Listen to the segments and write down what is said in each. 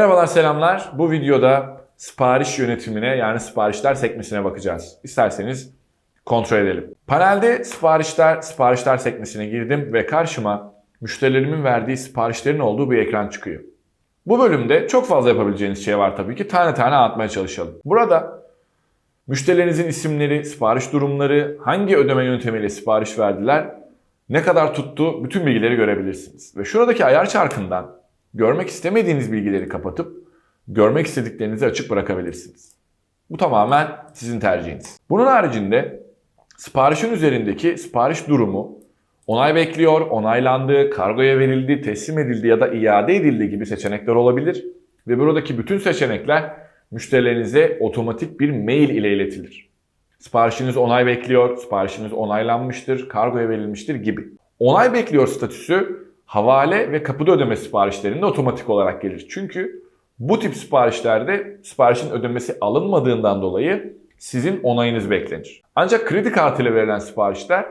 Merhabalar selamlar. Bu videoda sipariş yönetimine yani siparişler sekmesine bakacağız. İsterseniz kontrol edelim. Panelde siparişler, siparişler sekmesine girdim ve karşıma müşterilerimin verdiği siparişlerin olduğu bir ekran çıkıyor. Bu bölümde çok fazla yapabileceğiniz şey var tabii ki. Tane tane anlatmaya çalışalım. Burada müşterilerinizin isimleri, sipariş durumları, hangi ödeme yöntemiyle sipariş verdiler, ne kadar tuttu bütün bilgileri görebilirsiniz. Ve şuradaki ayar çarkından görmek istemediğiniz bilgileri kapatıp görmek istediklerinizi açık bırakabilirsiniz. Bu tamamen sizin tercihiniz. Bunun haricinde siparişin üzerindeki sipariş durumu onay bekliyor, onaylandı, kargoya verildi, teslim edildi ya da iade edildi gibi seçenekler olabilir. Ve buradaki bütün seçenekler müşterilerinize otomatik bir mail ile iletilir. Siparişiniz onay bekliyor, siparişiniz onaylanmıştır, kargoya verilmiştir gibi. Onay bekliyor statüsü havale ve kapıda ödeme siparişlerinde otomatik olarak gelir. Çünkü bu tip siparişlerde siparişin ödemesi alınmadığından dolayı sizin onayınız beklenir. Ancak kredi kartıyla verilen siparişler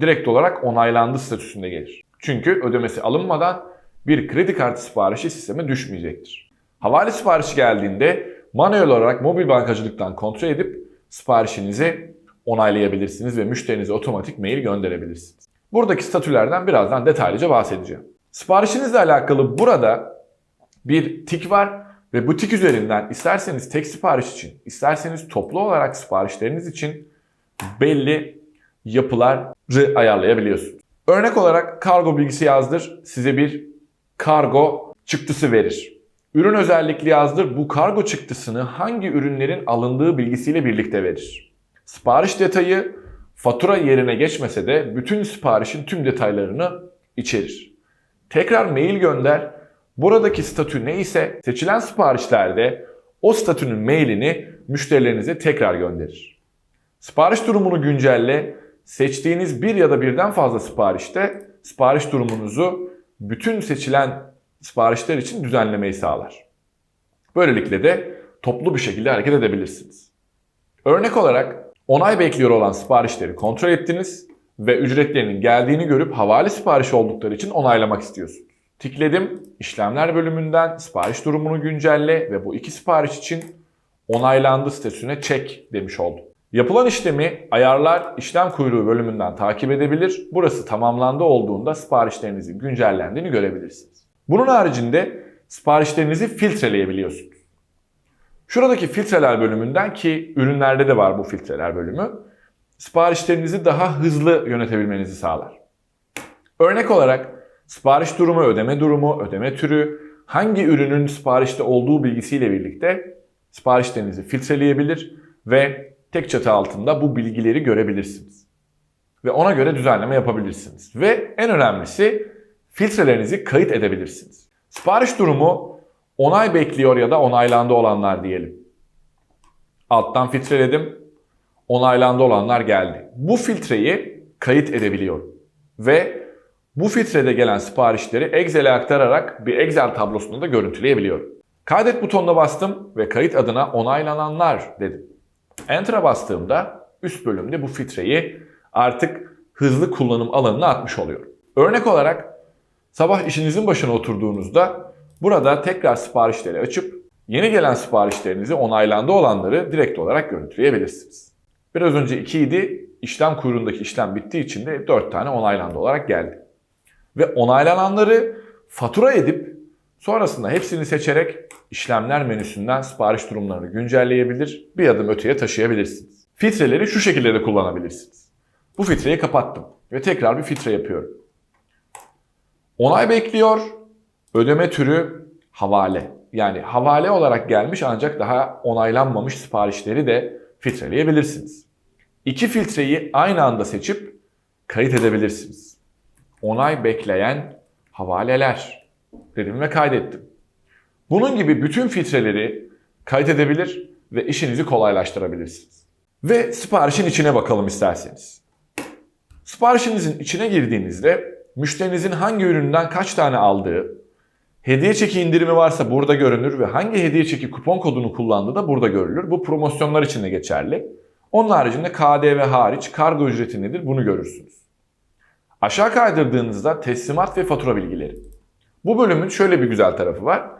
direkt olarak onaylandı statüsünde gelir. Çünkü ödemesi alınmadan bir kredi kartı siparişi sisteme düşmeyecektir. Havale siparişi geldiğinde manuel olarak mobil bankacılıktan kontrol edip siparişinizi onaylayabilirsiniz ve müşterinize otomatik mail gönderebilirsiniz. Buradaki statülerden birazdan detaylıca bahsedeceğim. Siparişinizle alakalı burada bir tik var ve bu tik üzerinden isterseniz tek sipariş için, isterseniz toplu olarak siparişleriniz için belli yapıları ayarlayabiliyorsunuz. Örnek olarak kargo bilgisi yazdır, size bir kargo çıktısı verir. Ürün özellikli yazdır, bu kargo çıktısını hangi ürünlerin alındığı bilgisiyle birlikte verir. Sipariş detayı fatura yerine geçmese de bütün siparişin tüm detaylarını içerir. Tekrar mail gönder. Buradaki statü neyse seçilen siparişlerde o statünün mailini müşterilerinize tekrar gönderir. Sipariş durumunu güncelle. Seçtiğiniz bir ya da birden fazla siparişte sipariş durumunuzu bütün seçilen siparişler için düzenlemeyi sağlar. Böylelikle de toplu bir şekilde hareket edebilirsiniz. Örnek olarak onay bekliyor olan siparişleri kontrol ettiniz ve ücretlerinin geldiğini görüp havale siparişi oldukları için onaylamak istiyorsunuz. Tikledim, işlemler bölümünden sipariş durumunu güncelle ve bu iki sipariş için onaylandı statüsüne çek demiş oldum. Yapılan işlemi ayarlar işlem kuyruğu bölümünden takip edebilir. Burası tamamlandı olduğunda siparişlerinizin güncellendiğini görebilirsiniz. Bunun haricinde siparişlerinizi filtreleyebiliyorsunuz. Şuradaki filtreler bölümünden ki ürünlerde de var bu filtreler bölümü. Siparişlerinizi daha hızlı yönetebilmenizi sağlar. Örnek olarak sipariş durumu, ödeme durumu, ödeme türü, hangi ürünün siparişte olduğu bilgisiyle birlikte siparişlerinizi filtreleyebilir ve tek çatı altında bu bilgileri görebilirsiniz. Ve ona göre düzenleme yapabilirsiniz. Ve en önemlisi filtrelerinizi kayıt edebilirsiniz. Sipariş durumu onay bekliyor ya da onaylandı olanlar diyelim. Alttan filtreledim. Onaylandı olanlar geldi. Bu filtreyi kayıt edebiliyorum. Ve bu filtrede gelen siparişleri Excel'e aktararak bir Excel tablosunda da görüntüleyebiliyorum. Kaydet butonuna bastım ve kayıt adına onaylananlar dedim. Enter'a bastığımda üst bölümde bu filtreyi artık hızlı kullanım alanına atmış oluyorum. Örnek olarak sabah işinizin başına oturduğunuzda burada tekrar siparişleri açıp yeni gelen siparişlerinizi onaylandı olanları direkt olarak görüntüleyebilirsiniz. Biraz önce 2 idi, işlem kuyruğundaki işlem bittiği için de 4 tane onaylandı olarak geldi. Ve onaylananları fatura edip sonrasında hepsini seçerek işlemler menüsünden sipariş durumlarını güncelleyebilir, bir adım öteye taşıyabilirsiniz. Filtreleri şu şekilde de kullanabilirsiniz. Bu filtreyi kapattım ve tekrar bir filtre yapıyorum. Onay bekliyor, ödeme türü havale. Yani havale olarak gelmiş ancak daha onaylanmamış siparişleri de filtreleyebilirsiniz. İki filtreyi aynı anda seçip kayıt edebilirsiniz. Onay bekleyen havaleler dedim ve kaydettim. Bunun gibi bütün filtreleri kaydedebilir ve işinizi kolaylaştırabilirsiniz. Ve siparişin içine bakalım isterseniz. Siparişinizin içine girdiğinizde müşterinizin hangi üründen kaç tane aldığı, hediye çeki indirimi varsa burada görünür ve hangi hediye çeki kupon kodunu kullandığı da burada görülür. Bu promosyonlar için de geçerli. Onun haricinde KDV hariç kargo ücreti nedir bunu görürsünüz. Aşağı kaydırdığınızda teslimat ve fatura bilgileri. Bu bölümün şöyle bir güzel tarafı var.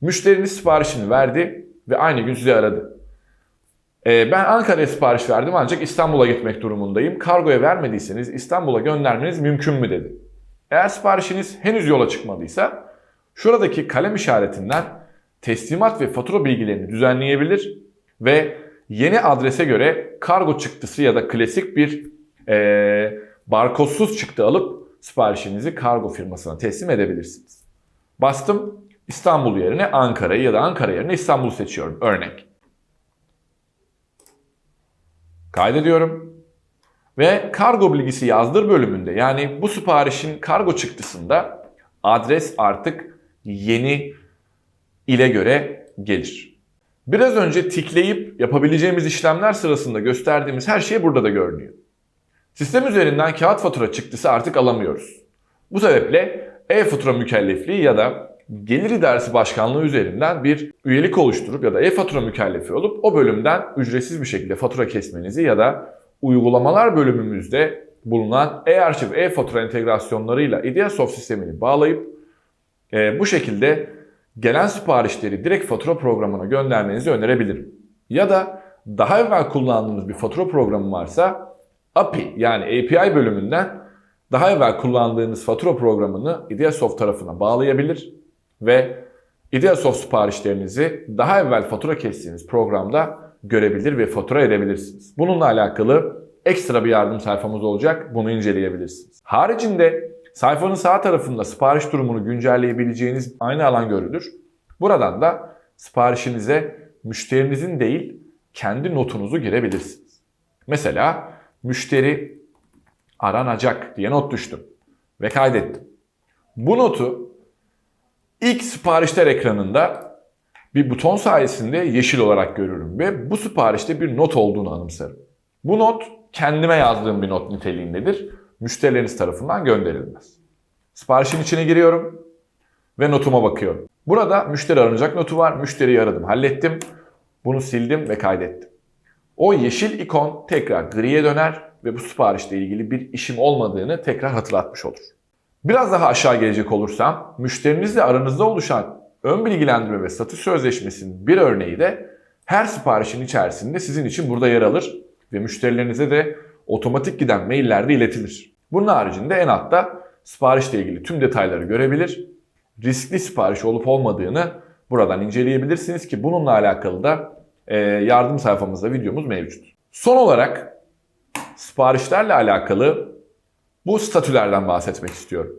Müşteriniz siparişini verdi ve aynı gün sizi aradı. Ee, ben Ankara'ya sipariş verdim ancak İstanbul'a gitmek durumundayım. Kargoya vermediyseniz İstanbul'a göndermeniz mümkün mü dedi. Eğer siparişiniz henüz yola çıkmadıysa şuradaki kalem işaretinden teslimat ve fatura bilgilerini düzenleyebilir ve yeni adrese göre kargo çıktısı ya da klasik bir e, barkodsuz çıktı alıp siparişinizi kargo firmasına teslim edebilirsiniz. Bastım İstanbul yerine Ankara'yı ya da Ankara yerine İstanbul'u seçiyorum örnek. Kaydediyorum. Ve kargo bilgisi yazdır bölümünde yani bu siparişin kargo çıktısında adres artık yeni ile göre gelir. Biraz önce tikleyip yapabileceğimiz işlemler sırasında gösterdiğimiz her şey burada da görünüyor. Sistem üzerinden kağıt fatura çıktısı artık alamıyoruz. Bu sebeple e-fatura mükellefliği ya da Gelir İdaresi Başkanlığı üzerinden bir üyelik oluşturup ya da e-fatura mükellefi olup o bölümden ücretsiz bir şekilde fatura kesmenizi ya da uygulamalar bölümümüzde bulunan e-arşiv, e-fatura entegrasyonlarıyla Ideasoft sistemini bağlayıp e, bu şekilde gelen siparişleri direkt fatura programına göndermenizi önerebilirim. Ya da daha evvel kullandığınız bir fatura programı varsa API yani API bölümünden daha evvel kullandığınız fatura programını Ideasoft tarafına bağlayabilir ve Ideasoft siparişlerinizi daha evvel fatura kestiğiniz programda görebilir ve fatura edebilirsiniz. Bununla alakalı ekstra bir yardım sayfamız olacak. Bunu inceleyebilirsiniz. Haricinde sayfanın sağ tarafında sipariş durumunu güncelleyebileceğiniz aynı alan görülür. Buradan da siparişinize müşterinizin değil kendi notunuzu girebilirsiniz. Mesela müşteri aranacak diye not düştüm ve kaydettim. Bu notu ilk siparişler ekranında bir buton sayesinde yeşil olarak görürüm ve bu siparişte bir not olduğunu anımsarım. Bu not kendime yazdığım bir not niteliğindedir. Müşterileriniz tarafından gönderilmez. Siparişin içine giriyorum ve notuma bakıyorum. Burada müşteri aranacak notu var. Müşteriyi aradım, hallettim. Bunu sildim ve kaydettim. O yeşil ikon tekrar griye döner ve bu siparişle ilgili bir işim olmadığını tekrar hatırlatmış olur. Biraz daha aşağı gelecek olursam, müşterinizle aranızda oluşan ön bilgilendirme ve satış sözleşmesinin bir örneği de her siparişin içerisinde sizin için burada yer alır ve müşterilerinize de otomatik giden maillerde iletilir. Bunun haricinde en altta siparişle ilgili tüm detayları görebilir, riskli sipariş olup olmadığını buradan inceleyebilirsiniz ki bununla alakalı da e, yardım sayfamızda videomuz mevcut. Son olarak siparişlerle alakalı bu statülerden bahsetmek istiyorum.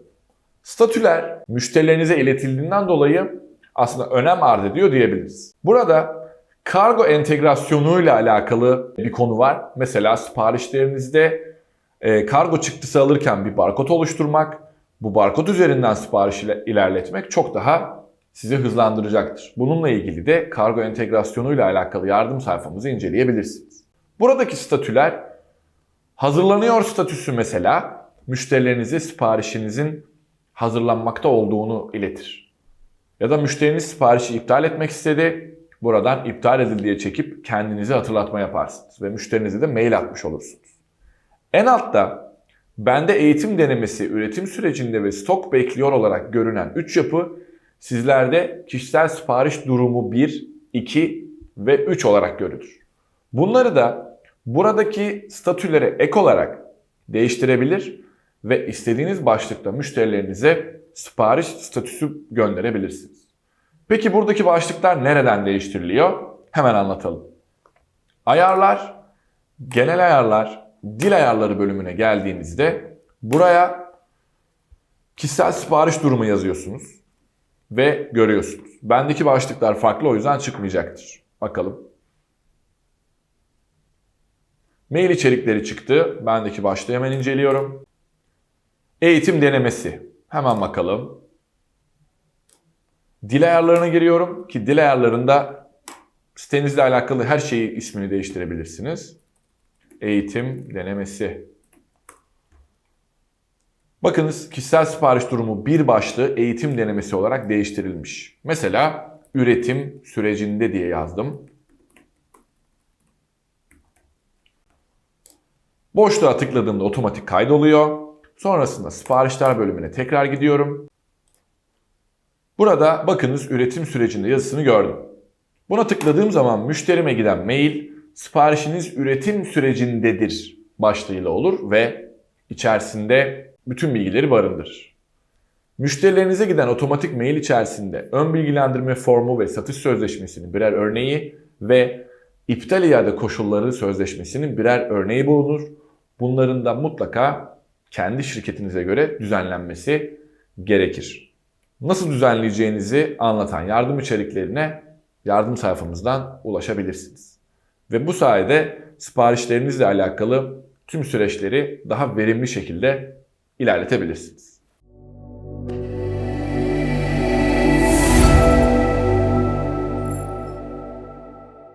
Statüler müşterilerinize iletildiğinden dolayı aslında önem arz ediyor diyebiliriz. Burada kargo entegrasyonuyla alakalı bir konu var. Mesela siparişlerinizde e, kargo çıktısı alırken bir barkod oluşturmak, bu barkod üzerinden sipariş ilerletmek çok daha sizi hızlandıracaktır. Bununla ilgili de kargo entegrasyonuyla alakalı yardım sayfamızı inceleyebilirsiniz. Buradaki statüler hazırlanıyor statüsü mesela müşterilerinize siparişinizin hazırlanmakta olduğunu iletir. Ya da müşteriniz siparişi iptal etmek istedi. Buradan iptal edil diye çekip kendinize hatırlatma yaparsınız ve müşterinize de mail atmış olursunuz. En altta bende eğitim denemesi üretim sürecinde ve stok bekliyor olarak görünen 3 yapı sizlerde kişisel sipariş durumu 1, 2 ve 3 olarak görülür. Bunları da buradaki statülere ek olarak değiştirebilir ve istediğiniz başlıkta müşterilerinize sipariş statüsü gönderebilirsiniz. Peki buradaki başlıklar nereden değiştiriliyor? Hemen anlatalım. Ayarlar, genel ayarlar, dil ayarları bölümüne geldiğinizde buraya kişisel sipariş durumu yazıyorsunuz ve görüyorsunuz. Bendeki başlıklar farklı o yüzden çıkmayacaktır. Bakalım. Mail içerikleri çıktı. Bendeki başlığı hemen inceliyorum. Eğitim denemesi. Hemen bakalım. Dil ayarlarına giriyorum ki dil ayarlarında sitenizle alakalı her şeyi ismini değiştirebilirsiniz. Eğitim denemesi. Bakınız kişisel sipariş durumu bir başlığı eğitim denemesi olarak değiştirilmiş. Mesela üretim sürecinde diye yazdım. Boşluğa tıkladığımda otomatik kaydoluyor. Sonrasında siparişler bölümüne tekrar gidiyorum. Burada bakınız üretim sürecinde yazısını gördüm. Buna tıkladığım zaman müşterime giden mail siparişiniz üretim sürecindedir başlığıyla olur ve içerisinde bütün bilgileri barındırır. Müşterilerinize giden otomatik mail içerisinde ön bilgilendirme formu ve satış sözleşmesinin birer örneği ve iptal iade koşulları sözleşmesinin birer örneği bulunur. Bunların da mutlaka kendi şirketinize göre düzenlenmesi gerekir. Nasıl düzenleyeceğinizi anlatan yardım içeriklerine yardım sayfamızdan ulaşabilirsiniz. Ve bu sayede siparişlerinizle alakalı tüm süreçleri daha verimli şekilde ilerletebilirsiniz.